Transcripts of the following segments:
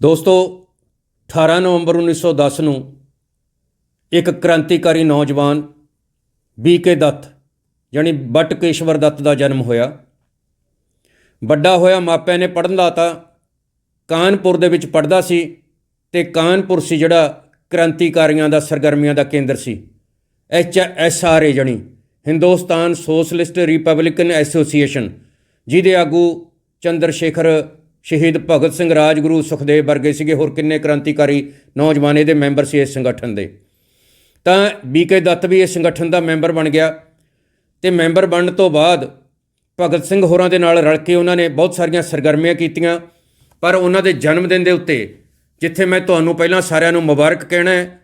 ਦੋਸਤੋ 18 ਨਵੰਬਰ 1910 ਨੂੰ ਇੱਕ ਕ੍ਰਾਂਤੀਕਾਰੀ ਨੌਜਵਾਨ ਬੀਕੇ ਦੱਤ, ਯਾਨੀ ਬਟਕੇਸ਼ਵਰ ਦੱਤ ਦਾ ਜਨਮ ਹੋਇਆ। ਵੱਡਾ ਹੋਇਆ, ਮਾਪਿਆਂ ਨੇ ਪੜਨ ਲਾਤਾ। ਕਾਨਪੁਰ ਦੇ ਵਿੱਚ ਪੜਦਾ ਸੀ ਤੇ ਕਾਨਪੁਰ ਸੀ ਜਿਹੜਾ ਕ੍ਰਾਂਤੀਕਾਰੀਆਂ ਦਾ ਸਰਗਰਮੀਆਂ ਦਾ ਕੇਂਦਰ ਸੀ। ਐਚ ਐਸ ਆਰ ਏ ਜਣੀ ਹਿੰਦੁਸਤਾਨ ਸੋਸ਼ਲਿਸਟ ਰਿਪਬਲਿਕਨ ਐਸੋਸੀਏਸ਼ਨ, ਜਿਹਦੇ ਆਗੂ ਚੰਦਰ ਸ਼ੇਖਰ ਸ਼ਹੀਦ ਭਗਤ ਸਿੰਘ ਰਾਜਗੁਰੂ ਸੁਖਦੇਵ ਵਰਗੇ ਸੀਗੇ। ਹੋਰ ਕਿੰਨੇ ਕ੍ਰਾਂਤੀਕਾਰੀ ਨੌਜਵਾਨ ਇਹਦੇ ਮੈਂਬਰ ਸੀ ਇਸ ਸੰਗਠਨ ਦੇ। ਤਾਂ ਬੀਕੇ ਦੱਤ ਵੀ ਇਸ ਸੰਗਠਨ ਦਾ ਮੈਂਬਰ ਬਣ ਗਿਆ ਤੇ ਮੈਂਬਰ ਬਣਨ ਤੋਂ ਬਾਅਦ ਭਗਤ ਸਿੰਘ ਹੋਰਾਂ ਦੇ ਨਾਲ ਰਲ ਕੇ ਉਹਨਾਂ ਨੇ ਬਹੁਤ ਸਾਰੀਆਂ ਸਰਗਰਮੀਆਂ ਕੀਤੀਆਂ। ਪਰ ਉਹਨਾਂ ਦੇ ਜਨਮ ਦਿਨ ਦੇ ਉੱਤੇ, ਜਿੱਥੇ ਮੈਂ ਤੁਹਾਨੂੰ ਪਹਿਲਾਂ ਸਾਰਿਆਂ ਨੂੰ ਮੁਬਾਰਕ ਕਹਿਣਾ ਹੈ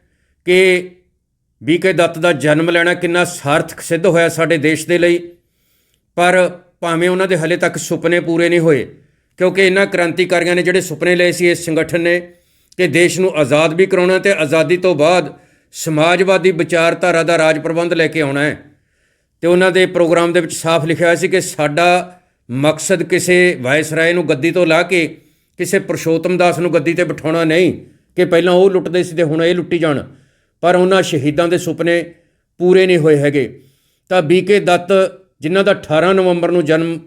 ਕਿ ਬੀਕੇ ਦੱਤ ਦਾ ਜਨਮ ਲੈਣਾ ਕਿੰਨਾ ਸਾਰਥਕ ਸਿੱਧ ਹੋਇਆ ਸਾਡੇ ਦੇਸ਼ ਦੇ ਲਈ। ਪਰ ਭਾਵੇਂ ਉਹਨਾਂ ਦੇ ਹਲੇ ਤੱਕ ਸੁਪਨੇ ਪੂਰੇ ਨਹੀਂ ਹੋਏ ਕਿਉਂਕਿ ਇਹਨਾਂ ਕ੍ਰਾਂਤੀਕਾਰੀਆਂ ਨੇ ਜਿਹੜੇ ਸੁਪਨੇ ਲਏ ਸੀ ਇਸ ਸੰਗਠਨ ਨੇ ਕਿ ਦੇਸ਼ ਨੂੰ ਆਜ਼ਾਦ ਵੀ ਕਰਾਉਣਾ ਤੇ ਆਜ਼ਾਦੀ ਤੋਂ ਬਾਅਦ ਸਮਾਜਵਾਦੀ ਵਿਚਾਰਧਾਰਾ ਦਾ ਰਾਜ ਪ੍ਰਬੰਧ ਲੈ ਕੇ ਆਉਣਾ ਹੈ। ਤੇ ਉਹਨਾਂ ਦੇ ਪ੍ਰੋਗਰਾਮ ਦੇ ਵਿੱਚ ਸਾਫ਼ ਲਿਖਿਆ ਹੋਇਆ ਸੀ ਕਿ ਸਾਡਾ ਮਕਸਦ ਕਿਸੇ ਵਾਇਸਰਾਏ ਨੂੰ ਗੱਦੀ ਤੋਂ ਲਾ ਕੇ ਕਿਸੇ ਪੁਰਸ਼ੋਤਮ ਦਾਸ ਨੂੰ ਗੱਦੀ ਤੇ ਬਿਠਾਉਣਾ ਨਹੀਂ, ਕਿ ਪਹਿਲਾਂ ਉਹ ਲੁੱਟਦੇ ਸੀ ਤੇ ਹੁਣ ਇਹ ਲੁੱਟੀ ਜਾਣ। ਪਰ ਉਹਨਾਂ ਸ਼ਹੀਦਾਂ ਦੇ ਸੁਪਨੇ ਪੂਰੇ ਨਹੀਂ ਹੋਏ ਹੈਗੇ। ਤਾਂ ਬੀਕੇ ਦੱਤ, ਜਿਨ੍ਹਾਂ ਦਾ 18 ਨਵੰਬਰ ਨੂੰ ਜਨਮ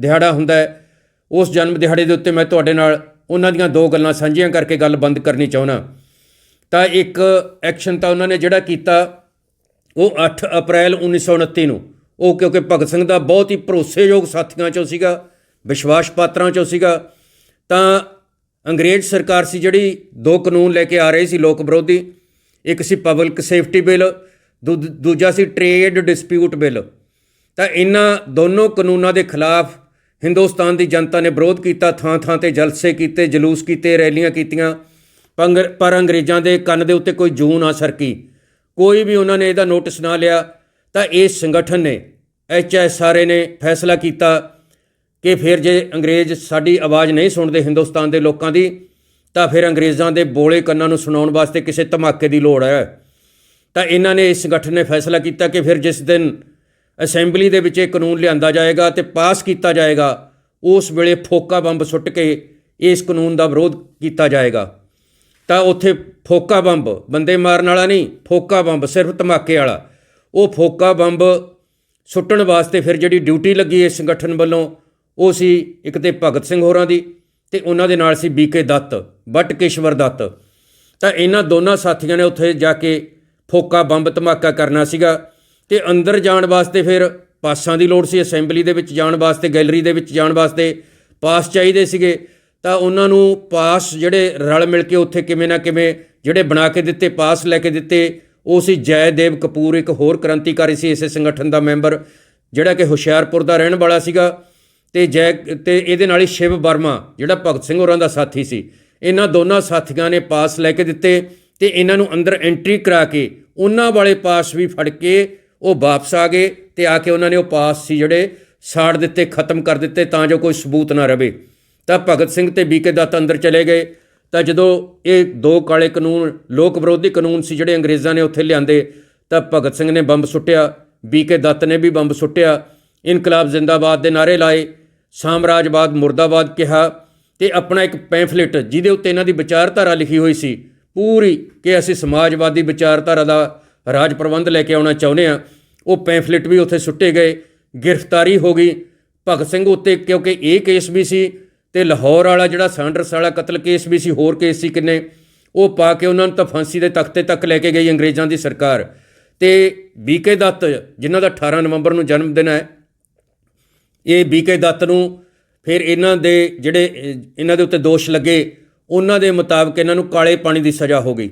ਦਿਹਾੜਾ ਹੁੰਦਾ ਹੈ ਉਸ ਜਨਮ ਦਿਹਾੜੇ ਦੇ ਉੱਤੇ ਮੈਂ ਤੁਹਾਡੇ ਨਾਲ ਉਹਨਾਂ ਦੀਆਂ ਦੋ ਗੱਲਾਂ ਸਾਂਝੀਆਂ ਕਰਕੇ ਗੱਲ ਬੰਦ ਕਰਨੀ ਚਾਹੁੰਦਾ। ਤਾਂ ਇੱਕ ਐਕਸ਼ਨ ਤਾਂ ਉਹਨਾਂ ਨੇ ਜਿਹੜਾ ਕੀਤਾ, ਉਹ 8 ਅਪ੍ਰੈਲ 1929 ਨੂੰ। ਉਹ ਕਿਉਂਕਿ ਭਗਤ ਸਿੰਘ ਦਾ ਬਹੁਤ ਹੀ ਭਰੋਸੇਯੋਗ ਸਾਥੀਆਂ ਚੋਂ ਸੀਗਾ, ਵਿਸ਼ਵਾਸ ਪਾਤਰਾਂ ਚੋਂ ਸੀਗਾ। ਤਾਂ ਅੰਗਰੇਜ਼ ਸਰਕਾਰ ਸੀ ਜਿਹੜੀ ਦੋ ਕਾਨੂੰਨ ਲੈ ਕੇ ਆ ਰਹੀ ਸੀ ਲੋਕ ਵਿਰੋਧੀ। ਇੱਕ ਸੀ ਪਬਲਿਕ ਸੇਫਟੀ ਬਿੱਲ ਦੂ- ਦੂਜਾ ਸੀ ਟ੍ਰੇਡ ਡਿਸਪਿਊਟ ਬਿੱਲ। ਤਾਂ ਇਹਨਾਂ ਦੋਨੋਂ ਕਾਨੂੰਨਾਂ ਦੇ ਖਿਲਾਫ ਹਿੰਦੁਸਤਾਨ ਦੀ ਜਨਤਾ ਨੇ ਵਿਰੋਧ ਕੀਤਾ ਥਾਂ-ਥਾਂ ਤੇ ਜਲਸੇ ਕੀਤੇ, ਜਲੂਸ ਕੀਤੇ, ਰੈਲੀਆਂ ਕੀਤੀਆਂ। ਪੰਗ- ਪਰ ਅੰਗਰੇਜ਼ਾਂ ਦੇ ਕੰਨ ਦੇ ਉੱਤੇ ਕੋਈ ਜੂਨ ਨਾ ਸਰਕੀ। ਕੋਈ ਵੀ ਉਹਨਾਂ ਨੇ ਇਹਦਾ ਨੋਟਿਸ ਨਾ ਲਿਆ, ਤਾਂ ਇਸ ਸੰਗਠਨ ਨੇ ਐਚਐਸਆਰਏ ਨੇ ਫੈਸਲਾ ਕੀਤਾ ਕਿ ਫਿਰ ਜੇ ਅੰਗਰੇਜ਼ ਸਾਡੀ ਆਵਾਜ਼ ਨਹੀਂ ਸੁਣਦੇ ਹਿੰਦੁਸਤਾਨ ਦੇ ਲੋਕਾਂ ਦੀ, ਤਾਂ ਫਿਰ ਅੰਗਰੇਜ਼ਾਂ ਦੇ ਬੋਲੇ ਕੰਨਾਂ ਨੂੰ ਸੁਣਾਉਣ ਵਾਸਤੇ ਕਿਸੇ ਧਮਾਕੇ ਦੀ ਲੋੜ ਹੈ। ਤਾਂ ਇਹਨਾਂ ਨੇ ਇਸ ਸੰਗਠਨ ਨੇ ਫੈਸਲਾ ਕੀਤਾ ਕਿ ਫਿਰ ਜਿਸ ਦਿਨ ਅਸੈਂਬਲੀ ਦੇ ਵਿੱਚ ਇਹ ਕਾਨੂੰਨ ਲਿਆਂਦਾ ਜਾਏਗਾ ਤੇ ਪਾਸ ਕੀਤਾ ਜਾਏਗਾ, ਉਸ ਵੇਲੇ ਫੋਕਾ ਬੰਬ ਸੁੱਟ ਕੇ ਇਸ ਕਾਨੂੰਨ ਦਾ ਵਿਰੋਧ ਕੀਤਾ ਜਾਏਗਾ। ਤਾਂ ਉੱਥੇ ਫੋਕਾ ਬੰਬ, ਬੰਦੇ ਮਾਰਨ ਵਾਲਾ ਨਹੀਂ, ਫੋਕਾ ਬੰਬ, ਸਿਰਫ ਧਮਾਕੇ ਵਾਲਾ। ਉਹ ਫੋਕਾ ਬੰਬ ਸੁੱਟਣ ਵਾਸਤੇ ਫਿਰ ਜਿਹੜੀ ਡਿਊਟੀ ਲੱਗੀ ਇਸ ਸੰਗਠਨ ਵੱਲੋਂ, ਉਹ ਸੀ ਇੱਕ ਤੇ ਭਗਤ ਸਿੰਘ ਹੋਰਾਂ ਦੀ ਤੇ ਉਹਨਾਂ ਦੇ ਨਾਲ ਸੀ ਬੀਕੇ ਦੱਤ ਬਟਕੇਸ਼ਵਰ ਦੱਤ। ਤਾਂ ਇਹਨਾਂ ਦੋਨਾਂ ਸਾਥੀਆਂ ਨੇ ਉੱਥੇ ਜਾ ਕੇ ਫੋਕਾ ਬੰਬ ਧਮਾਕਾ ਕਰਨਾ ਸੀਗਾ। ਤੇ ਅੰਦਰ ਜਾਣ ਵਾਸਤੇ ਫਿਰ ਪਾਸਾਂ ਦੀ ਲੋੜ ਸੀ, ਅਸੈਂਬਲੀ ਦੇ ਵਿੱਚ ਜਾਣ ਵਾਸਤੇ, ਗੈਲਰੀ ਦੇ ਵਿੱਚ ਜਾਣ ਵਾਸਤੇ ਪਾਸ ਚਾਹੀਦੇ ਸੀਗੇ। ਤਾਂ ਉਹਨਾਂ ਨੂੰ ਪਾਸ ਜਿਹੜੇ ਰਲ ਮਿਲ ਕੇ ਉੱਥੇ ਕਿਵੇਂ ਨਾ ਕਿਵੇਂ ਜਿਹੜੇ ਬਣਾ ਕੇ ਦਿੱਤੇ, ਪਾਸ ਲੈ ਕੇ ਦਿੱਤੇ, ਉਹ ਸੀ ਜੈਦੇਵ ਕਪੂਰ, ਇੱਕ ਹੋਰ ਕ੍ਰਾਂਤੀਕਾਰੀ ਸੀ, ਇਸੇ ਸੰਗਠਨ ਦਾ ਮੈਂਬਰ, ਜਿਹੜਾ ਕਿ ਹੁਸ਼ਿਆਰਪੁਰ ਦਾ ਰਹਿਣ ਵਾਲਾ ਸੀਗਾ। ਤੇ ਜੈ, ਤੇ ਇਹਦੇ ਨਾਲ ਹੀ ਸ਼ਿਵ ਵਰਮਾ, ਜਿਹੜਾ ਭਗਤ ਸਿੰਘ ਹੋਰਾਂ ਦਾ ਸਾਥੀ ਸੀ। ਇਹਨਾਂ ਦੋਨਾਂ ਸਾਥੀਆਂ ਨੇ ਪਾਸ ਲੈ ਕੇ ਦਿੱਤੇ ਤੇ ਇਹਨਾਂ ਨੂੰ ਅੰਦਰ ਐਂਟਰੀ ਕਰਾ ਕੇ ਉਹਨਾਂ ਵਾਲੇ ਪਾਸ ਵੀ ਫੜ ਕੇ ਉਹ ਵਾਪਸ ਆ ਗਏ ਤੇ ਆ ਕੇ ਉਹਨਾਂ ਨੇ ਉਹ ਪਾਸ ਸੀ ਜਿਹੜੇ ਸਾੜ ਦਿੱਤੇ, ਖਤਮ ਕਰ ਦਿੱਤੇ ਤਾਂ ਜੋ ਕੋਈ ਸਬੂਤ ਨਾ ਰਵੇ। ਤਾਂ ਭਗਤ ਸਿੰਘ ਤੇ ਬੀਕੇ ਦੱਤ ਅੰਦਰ ਚਲੇ ਗਏ। ਤਾਂ ਜਦੋਂ ਇਹ ਦੋ ਕਾਲੇ ਕਾਨੂੰਨ, ਲੋਕ ਵਿਰੋਧੀ ਕਾਨੂੰਨ ਸੀ ਜਿਹੜੇ ਅੰਗਰੇਜ਼ਾਂ ਨੇ ਉੱਥੇ ਲਿਆਂਦੇ, ਤਾਂ ਭਗਤ ਸਿੰਘ ਨੇ ਬੰਬ ਸੁੱਟਿਆ ਬੀਕੇ ਦੱਤ ਨੇ ਵੀ ਬੰਬ ਸੁੱਟਿਆ, ਇਨਕਲਾਬ ਜ਼ਿੰਦਾਬਾਦ ਦੇ ਨਾਰੇ ਲਾਏ ਸਾਮਰਾਜਵਾਦ ਮੁਰਦਾਬਾਦ ਕਿਹਾ ਤੇ ਆਪਣਾ ਇੱਕ ਪੈਂਫਲੇਟ ਜਿਹਦੇ ਉੱਤੇ ਇਹਨਾਂ ਦੀ ਵਿਚਾਰਧਾਰਾ ਲਿਖੀ ਹੋਈ ਸੀ, ਪੂਰੀ ਕਿ ਅਸੀਂ ਸਮਾਜਵਾਦੀ ਵਿਚਾਰਧਾਰਾ ਦਾ ਰਾਜ ਪ੍ਰਬੰਧ ਲੈ ਕੇ ਆਉਣਾ ਚਾਹੁੰਦੇ ਆ ਉਹ ਪੈਂਫਲੇਟ ਵੀ ਉੱਥੇ ਸੁੱਟੇ ਗਏ। ਗ੍ਰਿਫਤਾਰੀ ਹੋ ਗਈ। ਭਗਤ ਸਿੰਘ ਉੱਤੇ ਕਿਉਂਕਿ ਇਹ ਕੇਸ ਵੀ ਸੀ ਤੇ ਲਾਹੌਰ ਵਾਲਾ ਜਿਹੜਾ ਸਾਂਡਰਸ ਵਾਲਾ ਕਤਲ ਕੇਸ ਵੀ ਸੀ, ਹੋਰ ਕੇਸ ਸੀ ਕਿੰਨੇ। ਉਹ ਪਾ ਕੇ ਉਹਨਾਂ ਨੂੰ ਤਾਂ ਫਾਂਸੀ ਦੇ ਤਖਤੇ ਤੱਕ ਲੈ ਕੇ ਗਈ ਅੰਗਰੇਜ਼ਾਂ ਦੀ ਸਰਕਾਰ। ਤੇ ਬੀਕੇ ਦੱਤ, ਜਿਨ੍ਹਾਂ ਦਾ 18 ਨਵੰਬਰ ਨੂੰ ਜਨਮ ਦਿਨ ਹੈ, ਇਹ ਬੀਕੇ ਦੱਤ ਨੂੰ ਫਿਰ ਇਹਨਾਂ ਦੇ ਜਿਹੜੇ ਇਹਨਾਂ ਦੇ ਉੱਤੇ ਦੋਸ਼ ਲੱਗੇ। ਉਹਨਾਂ ਦੇ ਮੁਤਾਬਕ ਇਹਨਾਂ ਨੂੰ ਕਾਲੇ ਪਾਣੀ ਦੀ ਸਜ਼ਾ ਹੋ ਗਈ।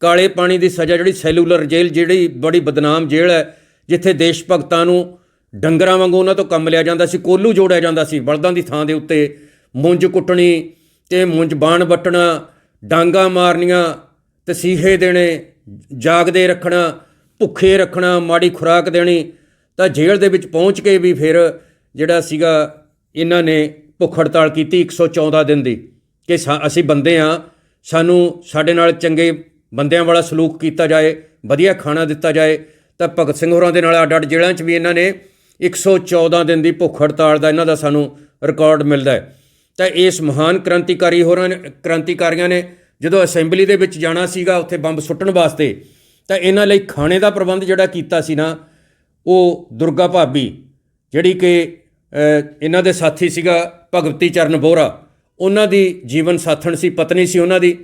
ਕਾਲੇ ਪਾਣੀ ਦੀ ਸਜ਼ਾ ਜਿਹੜੀ ਸੈਲੂਲਰ ਜੇਲ੍ਹ, ਜਿਹੜੀ ਬੜੀ ਬਦਨਾਮ ਜੇਲ੍ਹ ਹੈ, ਜਿੱਥੇ ਦੇਸ਼ ਭਗਤਾਂ ਨੂੰ ਡੰਗਰਾਂ ਵਾਂਗੂ ਉਹਨਾਂ ਤੋਂ ਕੰਮ ਲਿਆ ਜਾਂਦਾ ਸੀ, ਕੋਲੂ ਜੋੜਿਆ ਜਾਂਦਾ ਸੀ ਬਲਦਾਂ ਦੀ ਥਾਂ ਦੇ ਉੱਤੇ ਮੁੰਜ ਕੁੱਟਣੀ ਤੇ ਮੁੰਜ ਬਾਣ ਵੱਟਣਾ, ਡਾਂਗਾ ਮਾਰਨੀਆਂ ਤਸੀਹੇ ਦੇਣੇ, ਜਾਗਦੇ ਰੱਖਣਾ, ਭੁੱਖੇ ਰੱਖਣਾ, ਮਾੜੀ ਖੁਰਾਕ ਦੇਣੀ, ਤਾਂ ਜੇਲ੍ਹ ਦੇ ਵਿੱਚ ਪਹੁੰਚ ਕੇ ਵੀ ਫਿਰ ਜਿਹੜਾ ਸੀਗਾ ਇਹਨਾਂ ਨੇ ਭੁੱਖ ਹੜਤਾਲ ਕੀਤੀ 114 ਦਿਨ ਦੀ ਕਿ ਸਾ- ਅਸੀਂ ਬੰਦੇ ਆ ਸਾਨੂੰ ਸਾਡੇ ਨਾਲ ਚੰਗੇ ਬੰਦਿਆਂ ਵਾਲਾ ਸਲੂਕ ਕੀਤਾ ਜਾਏ, ਵਧੀਆ ਖਾਣਾ ਦਿੱਤਾ ਜਾਏ, ਤਾਂ ਭਗਤ ਸਿੰਘ ਹੋਰਾਂ ਦੇ ਨਾਲ ਅੱਡ ਅੱਡ ਜੇਲ੍ਹਾਂ 'ਚ ਵੀ ਇਹਨਾਂ ਨੇ 114 ਦਿਨ ਦੀ ਭੁੱਖ ਹੜਤਾਲ ਦਾ ਇਹਨਾਂ ਦਾ ਸਾਨੂੰ ਰਿਕਾਰਡ ਮਿਲਦਾ ਹੈ। ਤਾਂ ਇਸ ਮਹਾਨ ਕ੍ਰਾਂਤੀਕਾਰੀ ਹੋਰਾਂ ਨੇ, ਕ੍ਰਾਂਤੀਕਾਰੀਆਂ ਨੇ ਜਦੋਂ ਅਸੈਂਬਲੀ ਦੇ ਵਿੱਚ ਜਾਣਾ ਸੀਗਾ, ਉੱਥੇ ਬੰਬ ਸੁੱਟਣ ਵਾਸਤੇ, ਤਾਂ ਇਹਨਾਂ ਲਈ ਖਾਣੇ ਦਾ ਪ੍ਰਬੰਧ ਜਿਹੜਾ ਕੀਤਾ ਸੀ ਨਾ, ਉਹ ਦੁਰਗਾ ਭਾਬੀ, ਜਿਹੜੀ ਕਿ ਇਹਨਾਂ ਦੇ ਸਾਥੀ ਸੀਗਾ ਭਗਵਤੀ ਚਰਨ ਬੋਹਰਾ, ਉਹਨਾਂ ਦੀ ਜੀਵਨ ਸਾਥਣ ਸੀ, ਪਤਨੀ ਸੀ ਉਹਨਾਂ ਦੀ।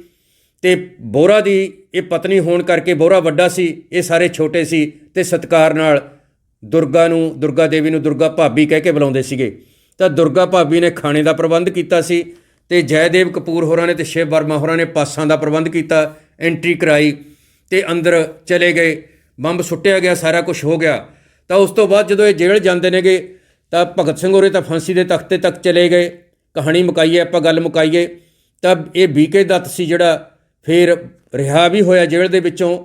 ਤੇ ਬੋਹਰਾ ਦੀ ਇਹ ਪਤਨੀ ਹੋਣ ਕਰਕੇ ਬੋਹਰਾ ਵੱਡਾ ਸੀ, ਇਹ ਸਾਰੇ ਛੋਟੇ ਸੀ ਤੇ ਸਤਕਾਰ ਨਾਲ ਦੁਰਗਾ ਨੂੰ, ਦੁਰਗਾ ਦੇਵੀ ਨੂੰ ਦੁਰਗਾ ਭਾਬੀ ਕਹਿ ਕੇ ਬੁਲਾਉਂਦੇ ਸੀਗੇ। ਤਾਂ ਦੁਰਗਾ ਭਾਬੀ ਨੇ ਖਾਣੇ ਦਾ ਪ੍ਰਬੰਧ ਕੀਤਾ ਸੀ ਤੇ ਜੈਦੇਵ ਕਪੂਰ ਹੋਰਾਂ ਨੇ ਤੇ ਸ਼ਿਵ ਵਰਮਾ ਹੋਰਾਂ ਨੇ ਪਾਸਾਂ ਦਾ ਪ੍ਰਬੰਧ ਕੀਤਾ, ਐਂਟਰੀ ਕਰਾਈ ਤੇ ਅੰਦਰ ਚਲੇ ਗਏ। ਬੰਬ ਸੁੱਟਿਆ ਗਿਆ, ਸਾਰਾ ਕੁਝ ਹੋ ਗਿਆ। ਤਾਂ ਉਸ ਤੋਂ ਬਾਅਦ ਜਦੋਂ ਇਹ ਜੇਲ੍ਹ ਜਾਂਦੇ ਨੇਗੇ, ਤਾਂ ਭਗਤ ਸਿੰਘ ਹੋਰੇ ਤਾਂ ਫਾਂਸੀ ਦੇ ਤਖਤੇ ਤੱਕ ਚਲੇ ਗਏ। ਕਹਾਣੀ ਮੁਕਾਈਏ, ਆਪਾਂ ਗੱਲ ਮੁਕਾਈਏ। ਤਾਂ ਇਹ ਬੀਕੇ ਦੱਤ ਸੀ ਜਿਹੜਾ ਫਿਰ ਰਿਹਾ ਵੀ ਹੋਇਆ ਜੇਲ੍ਹ ਦੇ ਵਿੱਚੋਂ,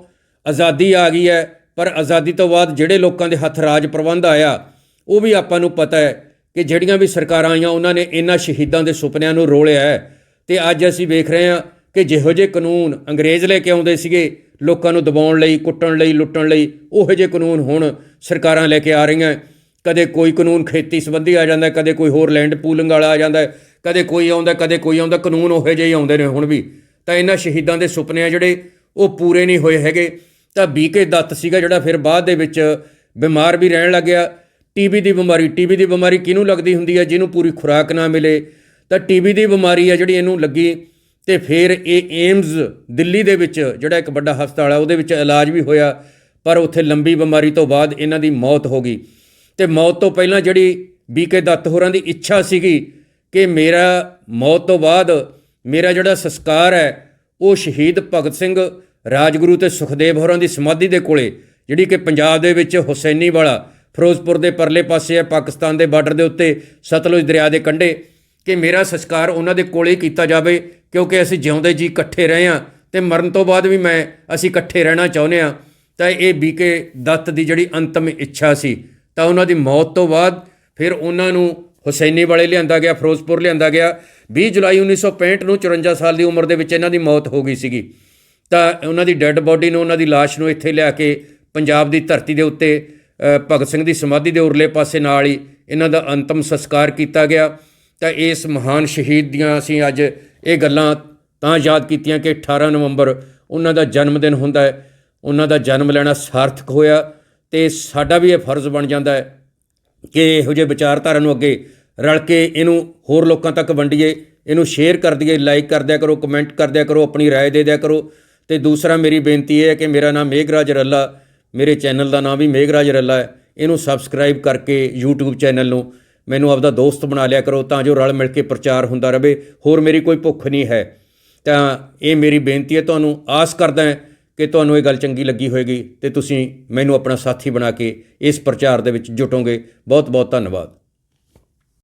ਆਜ਼ਾਦੀ ਆ ਗਈ ਹੈ, ਪਰ ਆਜ਼ਾਦੀ ਤੋਂ ਬਾਅਦ ਜਿਹੜੇ ਲੋਕਾਂ ਦੇ ਹੱਥ ਰਾਜ ਪ੍ਰਬੰਧ ਆਇਆ, ਉਹ ਵੀ ਆਪਾਂ ਨੂੰ ਪਤਾ ਹੈ ਕਿ ਜਿਹੜੀਆਂ ਵੀ ਸਰਕਾਰਾਂ ਆਈਆਂ, ਉਹਨਾਂ ਨੇ ਇਹਨਾਂ ਸ਼ਹੀਦਾਂ ਦੇ ਸੁਪਨਿਆਂ ਨੂੰ ਰੋਲਿਆ ਹੈ। ਤੇ ਅੱਜ ਅਸੀਂ ਵੇਖ ਰਹੇ ਹਾਂ ਕਿ ਜਿਹੋ ਜਿਹੇ ਕਾਨੂੰਨ ਅੰਗਰੇਜ਼ ਲੈ ਕੇ ਆਉਂਦੇ ਸੀਗੇ, ਲੋਕਾਂ ਨੂੰ ਦਬਾਉਣ ਲਈ, ਕੁੱਟਣ ਲਈ, ਲੁੱਟਣ ਲਈ, ਉਹੋ ਜਿਹੇ ਕਾਨੂੰਨ ਹੁਣ ਸਰਕਾਰਾਂ ਲੈ ਕੇ ਆ ਰਹੀਆਂ। ਕਦੇ ਕੋਈ ਕਾਨੂੰਨ ਖੇਤੀ ਸੰਬੰਧੀ ਆ ਜਾਂਦਾ, ਕਦੇ ਕੋਈ ਹੋਰ ਲੈਂਡ ਪੂਲਿੰਗ ਵਾਲਾ ਆ ਜਾਂਦਾ, ਕਦੇ ਕੋਈ ਆਉਂਦਾ, ਕਦੇ ਕੋਈ ਆਉਂਦਾ, ਕਾਨੂੰਨ ਉਹੋ ਜਿਹੇ ਹੀ ਆਉਂਦੇ ਨੇ ਹੁਣ ਵੀ। ਤਾਂ ਇਹਨਾਂ ਸ਼ਹੀਦਾਂ ਦੇ ਸੁਪਨੇ ਆ ਜਿਹੜੇ ਉਹ ਪੂਰੇ ਨਹੀਂ ਹੋਏ ਹੈਗੇ। ਤਾਂ ਬੀਕੇ ਦੱਤ ਸੀਗਾ ਜਿਹੜਾ ਫਿਰ ਬਾਅਦ ਦੇ ਵਿੱਚ ਬਿਮਾਰ ਵੀ ਰਹਿਣ ਲੱਗਿਆ ਟੀਬੀ ਦੀ ਬਿਮਾਰੀ, ਟੀਬੀ ਦੀ ਬਿਮਾਰੀ ਕਿਹਨੂੰ ਲੱਗਦੀ ਹੁੰਦੀ ਹੈ ਜਿਹਨੂੰ ਪੂਰੀ ਖੁਰਾਕ ਨਾ ਮਿਲੇ? ਤਾਂ ਟੀਬੀ ਦੀ ਬਿਮਾਰੀ ਆ ਜਿਹੜੀ ਇਹਨੂੰ ਲੱਗੀ ਤੇ ਫਿਰ ਇਹ ਏਮਜ਼ ਦਿੱਲੀ ਦੇ ਵਿੱਚ ਜਿਹੜਾ ਇੱਕ ਵੱਡਾ ਹਸਪਤਾਲ ਆ, ਉਹਦੇ ਵਿੱਚ ਇਲਾਜ ਵੀ ਹੋਇਆ, ਪਰ ਉੱਥੇ ਲੰਬੀ ਬਿਮਾਰੀ ਤੋਂ ਬਾਅਦ ਇਹਨਾਂ ਦੀ ਮੌਤ ਹੋ ਗਈ। ਤੇ ਮੌਤ ਤੋਂ ਪਹਿਲਾਂ ਜਿਹੜੀ ਬੀਕੇ ਦੱਤ ਹੋਰਾਂ ਦੀ ਇੱਛਾ ਸੀਗੀ ਕਿ ਮੇਰਾ ਮੌਤ ਤੋਂ ਬਾਅਦ ਮੇਰਾ ਜਿਹੜਾ ਸੰਸਕਾਰ ਹੈ, ਉਹ ਸ਼ਹੀਦ ਭਗਤ ਸਿੰਘ ਰਾਜਗੁਰੂ ਤੇ ਸੁਖਦੇਵ ਹੋਰਾਂ ਦੀ ਸਮਾਧੀ ਦੇ ਕੋਲੇ, ਜਿਹੜੀ ਕਿ ਪੰਜਾਬ ਦੇ ਵਿੱਚ ਹੁਸੈਨੀ ਵਾਲਾ, ਫਿਰੋਜ਼ਪੁਰ ਦੇ ਪਰਲੇ ਪਾਸੇ ਹੈ, ਪਾਕਿਸਤਾਨ ਦੇ ਬਾਰਡਰ ਦੇ ਉੱਤੇ ਸਤਲੁਜ ਦਰਿਆ ਦੇ ਕੰਢੇ, ਕਿ ਮੇਰਾ ਸੰਸਕਾਰ ਉਹਨਾਂ ਦੇ ਕੋਲੇ ਹੀ ਕੀਤਾ ਜਾਵੇ, ਕਿਉਂਕਿ ਅਸੀਂ ਜਿਉਂਦੇ ਜੀ ਇਕੱਠੇ ਰਹੇ ਹਾਂ ਤੇ ਮਰਨ ਤੋਂ ਬਾਅਦ ਵੀ ਮੈਂ, ਅਸੀਂ ਇਕੱਠੇ ਰਹਿਣਾ ਚਾਹੁੰਦੇ ਹਾਂ। ਤਾਂ ਇਹ ਬੀਕੇ ਦੱਤ ਦੀ ਜਿਹੜੀ ਅੰਤਮ ਇੱਛਾ ਸੀ, ਤਾਂ ਉਹਨਾਂ ਦੀ ਮੌਤ ਤੋਂ ਬਾਅਦ ਫਿਰ ਉਹਨਾਂ ਨੂੰ ਹੁਸੈਨੀ ਵਾਲੇ ਲਿਆਂਦਾ ਗਿਆ, ਫਿਰੋਜ਼ਪੁਰ ਲਿਆਂਦਾ ਗਿਆ। 20 ਜੁਲਾਈ 1965 ਨੂੰ 54 ਸਾਲ ਦੀ ਉਮਰ ਦੇ ਵਿੱਚ ਇਹਨਾਂ ਦੀ ਮੌਤ ਹੋ ਗਈ ਸੀਗੀ। ਤਾਂ ਉਹਨਾਂ ਦੀ ਡੈੱਡ ਬੋਡੀ ਨੂੰ ਉਹਨਾਂ ਦੀ ਲਾਸ਼ ਨੂੰ ਇੱਥੇ ਲਿਆ ਕੇ ਪੰਜਾਬ ਦੀ ਧਰਤੀ ਦੇ ਉੱਤੇ ਭਗਤ ਸਿੰਘ ਦੀ ਸਮਾਧੀ ਦੇ ਉਰਲੇ ਪਾਸੇ ਨਾਲ ਹੀ ਇਹਨਾਂ ਦਾ ਅੰਤਮ ਸੰਸਕਾਰ ਕੀਤਾ ਗਿਆ। ਤਾਂ ਇਸ ਮਹਾਨ ਸ਼ਹੀਦ ਦੀਆਂ ਅਸੀਂ ਅੱਜ ਇਹ ਗੱਲਾਂ ਤਾਂ ਯਾਦ ਕੀਤੀਆਂ ਕਿ 18 ਨਵੰਬਰ ਉਹਨਾਂ ਦਾ ਜਨਮ ਦਿਨ ਹੁੰਦਾ ਹੈ। ਉਹਨਾਂ ਦਾ ਜਨਮ ਲੈਣਾ ਸਾਰਥਕ ਹੋਇਆ ਤੇ ਸਾਡਾ ਵੀ ਇਹ ਫਰਜ਼ ਬਣ ਜਾਂਦਾ ਹੈ ਕਿ ਇਹੋ ਜਿਹੇ ਵਿਚਾਰਧਾਰਾ ਨੂੰ ਅੱਗੇ ਰਲ ਕੇ ਇਹਨੂੰ ਹੋਰ ਲੋਕਾਂ ਤੱਕ ਵੰਡੀਏ ਇਹਨੂੰ ਸ਼ੇਅਰ ਕਰ ਦਈਏ ਲਾਈਕ ਕਰ ਦਿਆ ਕਰੋ ਕਮੈਂਟ ਕਰ ਦਿਆ ਕਰੋ ਆਪਣੀ رائے ਦੇ ਦਿਆ ਕਰੋ ਤੇ ਦੂਸਰਾ ਮੇਰੀ ਬੇਨਤੀ ਇਹ ਹੈ ਕਿ ਮੇਰਾ ਨਾਮ ਮੇਘਰਾਜ ਰੱਲਾ ਮੇਰੇ ਚੈਨਲ ਦਾ ਨਾਮ ਵੀ ਮੇਘਰਾਜ ਰੱਲਾ ਹੈ ਇਹਨੂੰ ਸਬਸਕ੍ਰਾਈਬ ਕਰਕੇ YouTube ਚੈਨਲ ਨੂੰ ਮੈਨੂੰ ਆਪਦਾ ਦੋਸਤ ਬਣਾ ਲਿਆ ਕਰੋ ਤਾਂ ਜੋ ਰਲ ਮਿਲ ਕੇ ਪ੍ਰਚਾਰ ਹੁੰਦਾ ਰਹੇ ਹੋਰ ਮੇਰੀ ਕੋਈ ਭੁੱਖ ਨਹੀਂ ਹੈ ਤਾਂ ਇਹ ਮੇਰੀ ਬੇਨਤੀ ਹੈ ਤੁਹਾਨੂੰ ਆਸ ਕਰਦਾ ਹਾਂ ਕਿ ਤੁਹਾਨੂੰ ਇਹ ਗੱਲ ਚੰਗੀ ਲੱਗੀ ਹੋਵੇਗੀ ਤੇ ਤੁਸੀਂ ਮੈਨੂੰ ਆਪਣਾ ਸਾਥੀ ਬਣਾ ਕੇ ਇਸ ਪ੍ਰਚਾਰ ਦੇ ਵਿੱਚ ਜੁਟੋਗੇ। ਬਹੁਤ ਬਹੁਤ ਧੰਨਵਾਦ।